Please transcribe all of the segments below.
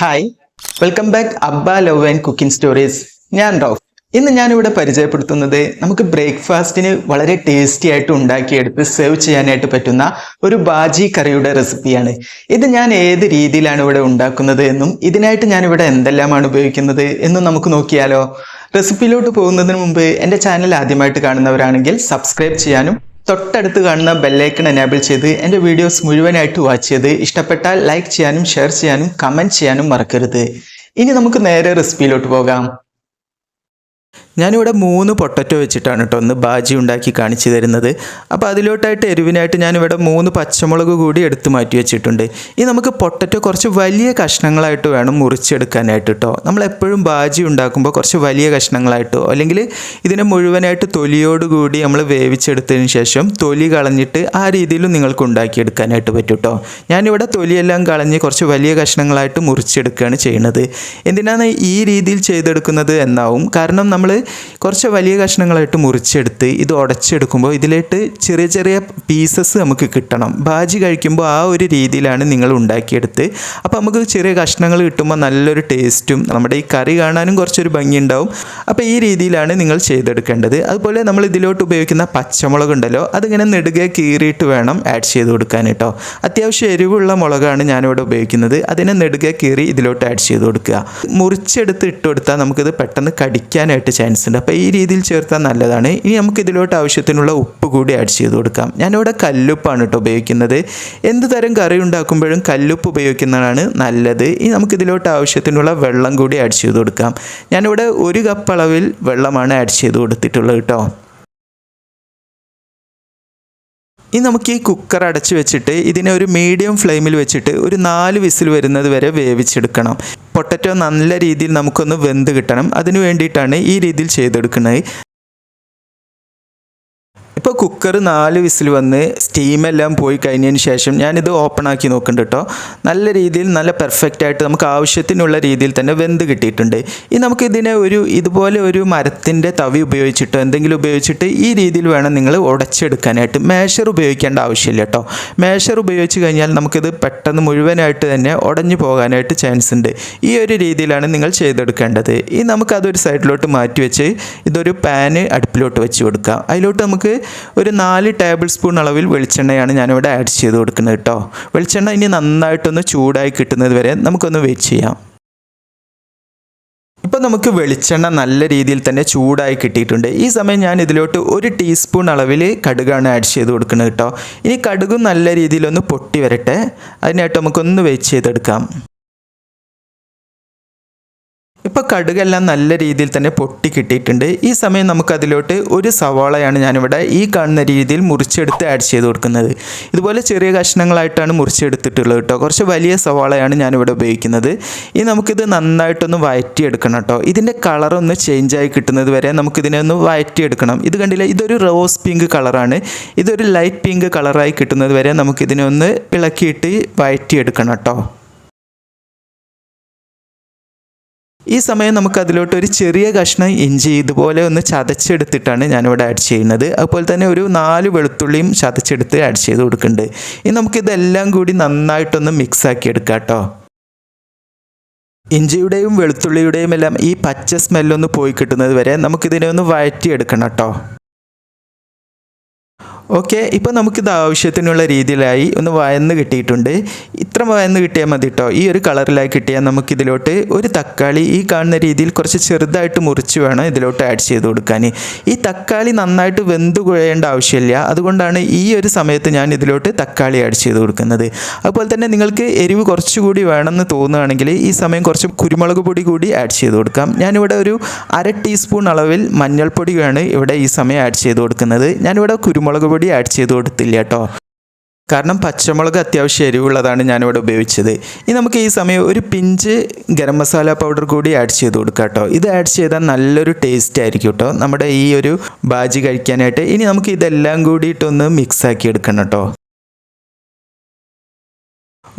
Hi welcome back Abba love and cooking stories ഞാൻ റൌഫ്. ഇന്ന് ഞാനിവിടെ പരിചയപ്പെടുത്തുന്നത് നമുക്ക് ബ്രേക്ക്ഫാസ്റ്റിന് വളരെ ടേസ്റ്റി ആയിട്ട് ഉണ്ടാക്കിയെടുത്ത് സെർവ് ചെയ്യാനായിട്ട് പറ്റുന്ന ഒരു ബാജി കറിയുടെ റെസിപ്പിയാണ്. ഇത് ഞാൻ ഏത് രീതിയിലാണ് ഇവിടെ ഉണ്ടാക്കുന്നത് എന്നും ഇതിനായിട്ട് ഞാൻ ഇവിടെ എന്തെല്ലാമാണ് ഉപയോഗിക്കുന്നത് എന്നും നമുക്ക് നോക്കിയാലോ. റെസിപ്പിയിലോട്ട് പോകുന്നതിന് മുമ്പ് എന്റെ ചാനൽ ആദ്യമായിട്ട് കാണുന്നവരാണെങ്കിൽ സബ്സ്ക്രൈബ് ചെയ്യാനും തൊട്ടടുത്ത് കാണുന്ന ബെല്ലൈക്കൺ എനേബിൾ ചെയ്ത് എന്റെ വീഡിയോസ് മുഴുവനായിട്ട് വാച്ച് ചെയ്ത് ഇഷ്ടപ്പെട്ടാൽ ലൈക്ക് ചെയ്യാനും ഷെയർ ചെയ്യാനും കമന്റ് ചെയ്യാനും മറക്കരുത്. ഇനി നമുക്ക് നേരെ റെസിപ്പിയിലോട്ട് പോകാം. ഞാനിവിടെ മൂന്ന് പൊട്ടറ്റോ വെച്ചിട്ടാണ് കേട്ടോ ഒന്ന് ബാജി ഉണ്ടാക്കി കാണിച്ചു തരുന്നത്. അപ്പോൾ അതിലോട്ടായിട്ട് എരിവിനായിട്ട് ഞാനിവിടെ മൂന്ന് പച്ചമുളക് കൂടി എടുത്ത് മാറ്റി വെച്ചിട്ടുണ്ട്. ഇനി നമുക്ക് പൊട്ടറ്റോ കുറച്ച് വലിയ കഷ്ണങ്ങളായിട്ട് വേണം മുറിച്ചെടുക്കാനായിട്ട് കേട്ടോ നമ്മൾ എപ്പോഴും ബാജി ഉണ്ടാക്കുമ്പോൾ കുറച്ച് വലിയ കഷ്ണങ്ങളായിട്ടോ അല്ലെങ്കിൽ ഇതിനെ മുഴുവനായിട്ട് തൊലിയോടുകൂടി നമ്മൾ വേവിച്ചെടുത്തതിന് ശേഷം തൊലി കളഞ്ഞിട്ട് ആ രീതിയിലും നിങ്ങൾക്ക് ഉണ്ടാക്കിയെടുക്കാനായിട്ട് പറ്റും കേട്ടോ ഞാനിവിടെ തൊലിയെല്ലാം കളഞ്ഞ് കുറച്ച് വലിയ കഷ്ണങ്ങളായിട്ട് മുറിച്ചെടുക്കുകയാണ് ചെയ്യുന്നത്. എന്തിനാണ് ഈ രീതിയിൽ ചെയ്തെടുക്കുന്നത് എന്നാവും. കാരണം നമ്മൾ കുറച്ച് വലിയ കഷ്ണങ്ങളായിട്ട് മുറിച്ചെടുത്ത് ഇത് ഉടച്ചെടുക്കുമ്പോൾ ഇതിലേട്ട് ചെറിയ ചെറിയ പീസസ് നമുക്ക് കിട്ടണം. ഭാജി കഴിക്കുമ്പോൾ ആ ഒരു രീതിയിലാണ് നിങ്ങൾ ഉണ്ടാക്കിയെടുത്ത്. അപ്പോൾ നമുക്ക് ചെറിയ കഷ്ണങ്ങൾ കിട്ടുമ്പോൾ നല്ലൊരു ടേസ്റ്റും നമ്മുടെ ഈ കറി കാണാനും കുറച്ചൊരു ഭംഗി ഉണ്ടാവും അപ്പോൾ ഈ രീതിയിലാണ് നിങ്ങൾ ചെയ്തെടുക്കേണ്ടത്. അതുപോലെ നമ്മൾ ഇതിലോട്ട് ഉപയോഗിക്കുന്ന പച്ചമുളക് ഉണ്ടല്ലോ അതിങ്ങനെ നെടുകെ കീറിയിട്ട് വേണം ആഡ് ചെയ്ത് കൊടുക്കാൻ കേട്ടോ അത്യാവശ്യം എരിവുള്ള മുളകാണ് ഞാനിവിടെ ഉപയോഗിക്കുന്നത്. അതിനെ നെടുകെ കീറി ഇതിലോട്ട് ആഡ് ചെയ്ത് കൊടുക്കുക. മുറിച്ചെടുത്ത് ഇട്ട് കൊടുത്താൽ നമുക്കിത് പെട്ടെന്ന് കടിക്കാനായിട്ട് ചാൻസ് ഉണ്ട്. അപ്പോൾ ഈ രീതിയിൽ ചേർത്താൽ നല്ലതാണ്. ഇനി നമുക്ക് ഇതിലോട്ട് ആവശ്യത്തിനുള്ള ഉപ്പ് കൂടി ആഡ് ചെയ്ത് കൊടുക്കാം. ഞാനിവിടെ കല്ലുപ്പാണ് കേട്ടോ ഉപയോഗിക്കുന്നത്. എന്ത് തരം കറി ഉണ്ടാക്കുമ്പോഴും കല്ലുപ്പ് ഉപയോഗിക്കുന്നതാണ് നല്ലത്. ഇനി നമുക്ക് ഇതിലോട്ട് ആവശ്യത്തിനുള്ള വെള്ളം കൂടി ആഡ് ചെയ്ത് കൊടുക്കാം. ഞാനിവിടെ ഒരു കപ്പ് അളവിൽ വെള്ളമാണ് ആഡ് ചെയ്ത് കൊടുത്തിട്ടുള്ളത് കേട്ടോ. ഇനി നമുക്ക് ഈ കുക്കർ അടച്ചു വെച്ചിട്ട് ഇതിനെ ഒരു മീഡിയം ഫ്ലെയിമിൽ വെച്ചിട്ട് ഒരു നാല് വിസിൽ വരുന്നത് വരെ വേവിച്ചെടുക്കണം. പൊട്ടറ്റോ നല്ല രീതിയിൽ നമുക്കൊന്ന് വെന്ത് കിട്ടണം. അതിനു വേണ്ടിയിട്ടാണ് ഈ രീതിയിൽ ചെയ്തെടുക്കുന്നത്. ഇപ്പോൾ കുക്കർ നാല് വിസിൽ വന്ന് സ്റ്റീമെല്ലാം പോയി കഴിഞ്ഞതിന് ശേഷം ഞാനിത് ഓപ്പൺ ആക്കി നോക്കുന്നുണ്ട് കേട്ടോ നല്ല രീതിയിൽ നല്ല പെർഫെക്റ്റ് ആയിട്ട് നമുക്ക് ആവശ്യത്തിനുള്ള രീതിയിൽ തന്നെ വെന്ത് കിട്ടിയിട്ടുണ്ട്. ഇനി നമുക്ക് ഇതിനെ ഒരു ഇതുപോലെ ഒരു മരത്തിന്റെ തവി ഉപയോഗിച്ചിട്ടോ എന്തെങ്കിലും ഉപയോഗിച്ചിട്ട് ഈ രീതിയിൽ വേണം നിങ്ങൾ ഉടച്ചെടുക്കാനായിട്ട്. മേഷർ ഉപയോഗിക്കേണ്ട ആവശ്യമില്ല കേട്ടോ മേഷർ ഉപയോഗിച്ച് കഴിഞ്ഞാൽ നമുക്കിത് പെട്ടെന്ന് മുഴുവനായിട്ട് തന്നെ ഉടഞ്ഞു പോകാനായിട്ട് ചാൻസ് ഉണ്ട്. ഈ ഒരു രീതിയിലാണ് നിങ്ങൾ ചെയ്തെടുക്കേണ്ടത്. ഈ നമുക്കതൊരു സൈഡിലോട്ട് മാറ്റി വെച്ച് ഇതൊരു പാന് അടുപ്പിലോട്ട് വെച്ച് കൊടുക്കാം. അതിലോട്ട് നമുക്ക് ഒരു നാല് ടേബിൾ സ്പൂൺ അളവിൽ വെളിച്ചെണ്ണയാണ് ഞാനിവിടെ ആഡ് ചെയ്ത് കൊടുക്കുന്നത് കേട്ടോ വെളിച്ചെണ്ണ ഇനി നന്നായിട്ടൊന്ന് ചൂടായി കിട്ടുന്നത് വരെ നമുക്കൊന്ന് വെയിറ്റ് ചെയ്യാം. ഇപ്പോൾ നമുക്ക് വെളിച്ചെണ്ണ നല്ല രീതിയിൽ തന്നെ ചൂടായി കിട്ടിയിട്ടുണ്ട്. ഈ സമയം ഞാൻ ഇതിലോട്ട് ഒരു ടീസ്പൂൺ അളവിൽ കടുകാണ് ആഡ് ചെയ്ത് കൊടുക്കുന്നത് കേട്ടോ ഇനി കടുകും നല്ല രീതിയിലൊന്ന് പൊട്ടി വരട്ടെ. അതിനായിട്ട് നമുക്കൊന്ന് വെയിറ്റ് ചെയ്തെടുക്കാം. ഇപ്പോൾ കടുകെല്ലാം നല്ല രീതിയിൽ തന്നെ പൊട്ടി കിട്ടിയിട്ടുണ്ട്. ഈ സമയം നമുക്കതിലോട്ട് ഒരു സവാളയാണ് ഞാനിവിടെ ഈ കാണുന്ന രീതിയിൽ മുറിച്ചെടുത്ത് ആഡ് ചെയ്ത് കൊടുക്കുന്നത്. ഇതുപോലെ ചെറിയ കഷ്ണങ്ങളായിട്ടാണ് മുറിച്ചെടുത്തിട്ടുള്ളത് കേട്ടോ. കുറച്ച് വലിയ സവാളയാണ് ഞാനിവിടെ ഉപയോഗിക്കുന്നത്. ഇനി നമുക്കിത് നന്നായിട്ടൊന്ന് വഴറ്റിയെടുക്കണം കേട്ടോ. ഇതിന്റെ കളറൊന്ന് ചേഞ്ചായി കിട്ടുന്നത് വരെ നമുക്കിതിനെ ഒന്ന് വഴറ്റിയെടുക്കണം ഇത് കണ്ടില്ല? ഇതൊരു റോസ് പിങ്ക് കളറാണ് ഇതൊരു ലൈറ്റ് പിങ്ക് കളറായി കിട്ടുന്നത് വരെ നമുക്കിതിനെ ഒന്ന് ഇളക്കിയിട്ട് വഴറ്റിയെടുക്കണം കേട്ടോ. ഈ സമയം നമുക്ക് അതിലോട്ട് ഒരു ചെറിയ കഷ്ണം ഇഞ്ചി ഇതുപോലെ ഒന്ന് ചതച്ചെടുത്തിട്ടാണ് ഞാനിവിടെ ആഡ് ചെയ്യുന്നത്. അതുപോലെ തന്നെ ഒരു നാല് വെളുത്തുള്ളിയും ചതച്ചെടുത്ത് ആഡ് ചെയ്ത് കൊടുക്കുന്നുണ്ട്. ഇനി നമുക്കിതെല്ലാം കൂടി നന്നായിട്ടൊന്ന് മിക്സ് ആക്കി എടുക്കാം കേട്ടോ. ഇഞ്ചിയുടെയും വെളുത്തുള്ളിയുടെയും എല്ലാം ഈ പച്ച സ്മെല്ലൊന്ന് പോയി കിട്ടുന്നത് വരെ നമുക്കിതിനെ ഒന്ന് വഴറ്റിയെടുക്കണം കേട്ടോ. ഓക്കെ ഇപ്പോൾ നമുക്കിത് ആവശ്യത്തിനുള്ള രീതിയിലായി ഒന്ന് വയന്ന് കിട്ടിയിട്ടുണ്ട്. ഇത്ര വയന്ന് കിട്ടിയാൽ മതി കേട്ടോ ഈ ഒരു കളറിലായി കിട്ടിയാൽ നമുക്കിതിലോട്ട് ഒരു തക്കാളി ഈ കാണുന്ന രീതിയിൽ കുറച്ച് ചെറുതായിട്ട് മുറിച്ച് വേണം ഇതിലോട്ട് ആഡ് ചെയ്ത് കൊടുക്കാൻ. ഈ തക്കാളി നന്നായിട്ട് വെന്ത് കുഴയേണ്ട ആവശ്യമില്ല. അതുകൊണ്ടാണ് ഈ ഒരു സമയത്ത് ഞാൻ ഇതിലോട്ട് തക്കാളി ആഡ് ചെയ്ത് കൊടുക്കുന്നത്. അതുപോലെ തന്നെ നിങ്ങൾക്ക് എരിവ് കുറച്ചുകൂടി വേണമെന്ന് തോന്നുകയാണെങ്കിൽ ഈ സമയം കുറച്ച് കുരുമുളക് പൊടി കൂടി ആഡ് ചെയ്ത് കൊടുക്കാം. ഞാനിവിടെ ഒരു അര ടീസ്പൂൺ അളവിൽ മഞ്ഞൾപ്പൊടിയാണ് ഇവിടെ ഈ സമയം ആഡ് ചെയ്ത് കൊടുക്കുന്നത്. ഞാനിവിടെ കുരുമുളക് പൊടി ആഡ് ചെയ്ത് കൊടുത്തില്ല കേട്ടോ കാരണം പച്ചമുളക് അത്യാവശ്യം എരിവുള്ളതാണ് ഞാനിവിടെ ഉപയോഗിച്ചത്. ഇനി നമുക്ക് ഈ സമയം ഒരു പിഞ്ച് ഗരം മസാല പൗഡർ കൂടി ആഡ് ചെയ്ത് കൊടുക്കാം കേട്ടോ ഇത് ആഡ് ചെയ്താൽ നല്ലൊരു ടേസ്റ്റ് ആയിരിക്കും കേട്ടോ നമ്മുടെ ഈ ഒരു ബാജി കഴിക്കാനായിട്ട്. ഇനി നമുക്ക് ഇതെല്ലാം കൂടിയിട്ടൊന്ന് മിക്സ് ആക്കി എടുക്കണം കേട്ടോ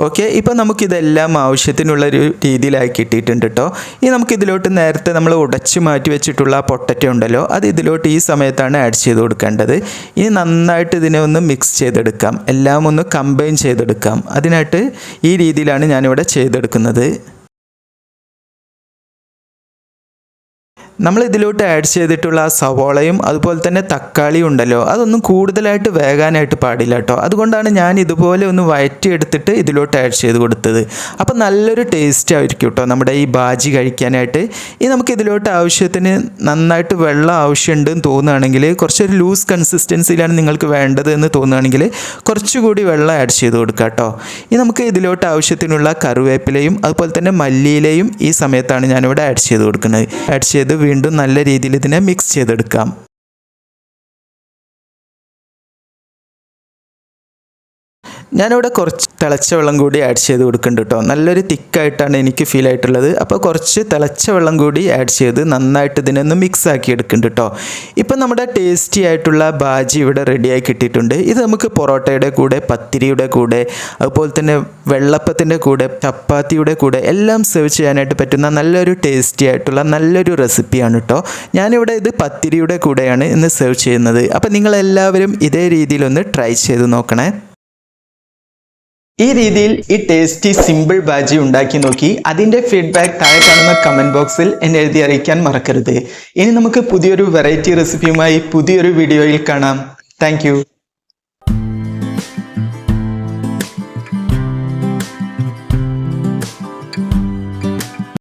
ഓക്കെ ഇപ്പോൾ നമുക്കിതെല്ലാം ആവശ്യത്തിനുള്ള ഒരു രീതിയിലായി കിട്ടിയിട്ടുണ്ട് കേട്ടോ ഇനി നമുക്ക് ഇതിലോട്ട് നേരത്തെ നമ്മൾ ഉടച്ചു മാറ്റി വെച്ചിട്ടുള്ള ആ പൊട്ടറ്റോ ഉണ്ടല്ലോ അത് ഇതിലോട്ട് ഈ സമയത്താണ് ആഡ് ചെയ്ത് കൊടുക്കേണ്ടത്. ഇനി നന്നായിട്ട് ഇതിനെ ഒന്ന് മിക്സ് ചെയ്തെടുക്കാം. എല്ലാം ഒന്ന് കമ്പൈൻ ചെയ്തെടുക്കാം. അതിനായിട്ട് ഈ രീതിയിലാണ് ഞാനിവിടെ ചെയ്തെടുക്കുന്നത്. നമ്മൾ ഇതിലോട്ട് ആഡ് ചെയ്തിട്ടുള്ള ആ സവോളയും അതുപോലെ തന്നെ തക്കാളിയും ഉണ്ടല്ലോ അതൊന്നും കൂടുതലായിട്ട് വേകാനായിട്ട് പാടില്ല കേട്ടോ അതുകൊണ്ടാണ് ഞാൻ ഇതുപോലെ ഒന്ന് വയറ്റിയെടുത്തിട്ട് ഇതിലോട്ട് ആഡ് ചെയ്ത് കൊടുത്തത്. അപ്പോൾ നല്ലൊരു ടേസ്റ്റ് ആയിരിക്കും കേട്ടോ നമ്മുടെ ഈ ബാജി കഴിക്കാനായിട്ട്. ഇനി നമുക്ക് ഇതിലോട്ട് ആവശ്യത്തിന് നന്നായിട്ട് വെള്ളം ആവശ്യമുണ്ടെന്ന് തോന്നുകയാണെങ്കിൽ കുറച്ചൊരു ലൂസ് കൺസിസ്റ്റൻസിയിലാണ് നിങ്ങൾക്ക് വേണ്ടത് എന്ന് തോന്നുകയാണെങ്കിൽ കുറച്ചുകൂടി വെള്ളം ആഡ് ചെയ്ത് കൊടുക്കുക കേട്ടോ ഇനി നമുക്ക് ഇതിലോട്ട് ആവശ്യത്തിനുള്ള കറിവേപ്പിലയും അതുപോലെ തന്നെ മല്ലിയിലയും ഈ സമയത്താണ് ഞാനിവിടെ ആഡ് ചെയ്ത് കൊടുക്കുന്നത്. ആഡ് ചെയ്ത് വീണ്ടും നല്ല രീതിയിൽ ഇതിനെ മിക്സ് ചെയ്തെടുക്കാം. ഞാനിവിടെ കുറച്ച് തിളച്ച വെള്ളം കൂടി ആഡ് ചെയ്ത് കൊടുക്കുന്നുണ്ട് കേട്ടോ നല്ലൊരു തിക്കായിട്ടാണ് എനിക്ക് ഫീൽ ആയിട്ടുള്ളത്. അപ്പോൾ കുറച്ച് തിളച്ച വെള്ളം കൂടി ആഡ് ചെയ്ത് നന്നായിട്ട് ഇതിനൊന്ന് മിക്സ് ആക്കി എടുക്കുന്നുണ്ട് കേട്ടോ ഇപ്പം നമ്മുടെ ടേസ്റ്റി ആയിട്ടുള്ള ബാജി ഇവിടെ റെഡിയായി കിട്ടിയിട്ടുണ്ട്. ഇത് നമുക്ക് പൊറോട്ടയുടെ കൂടെ പത്തിരിയുടെ കൂടെ അതുപോലെ തന്നെ വെള്ളപ്പത്തിന്റെ കൂടെ ചപ്പാത്തിയുടെ കൂടെ എല്ലാം സെർവ് ചെയ്യാനായിട്ട് പറ്റുന്ന നല്ലൊരു ടേസ്റ്റി ആയിട്ടുള്ള നല്ലൊരു റെസിപ്പിയാണ് കേട്ടോ ഞാനിവിടെ ഇത് പത്തിരിയുടെ കൂടെയാണ് ഇന്ന് സെർവ് ചെയ്യുന്നത്. അപ്പോൾ നിങ്ങളെല്ലാവരും ഇതേ രീതിയിലൊന്ന് ട്രൈ ചെയ്ത് നോക്കണേ. ഈ രീതിയിൽ ഈ ടേസ്റ്റി സിമ്പിൾ ബാജി ഉണ്ടാക്കി നോക്കി. അതിന്റെ ഫീഡ്ബാക്ക് താഴെ കാണുന്ന കമന്റ് ബോക്സിൽ എന്നെ എഴുതി അറിയിക്കാൻ മറക്കരുത്. ഇനി നമുക്ക് പുതിയൊരു വെറൈറ്റി റെസിപ്പിയുമായി പുതിയൊരു വീഡിയോയിൽ കാണാം. താങ്ക്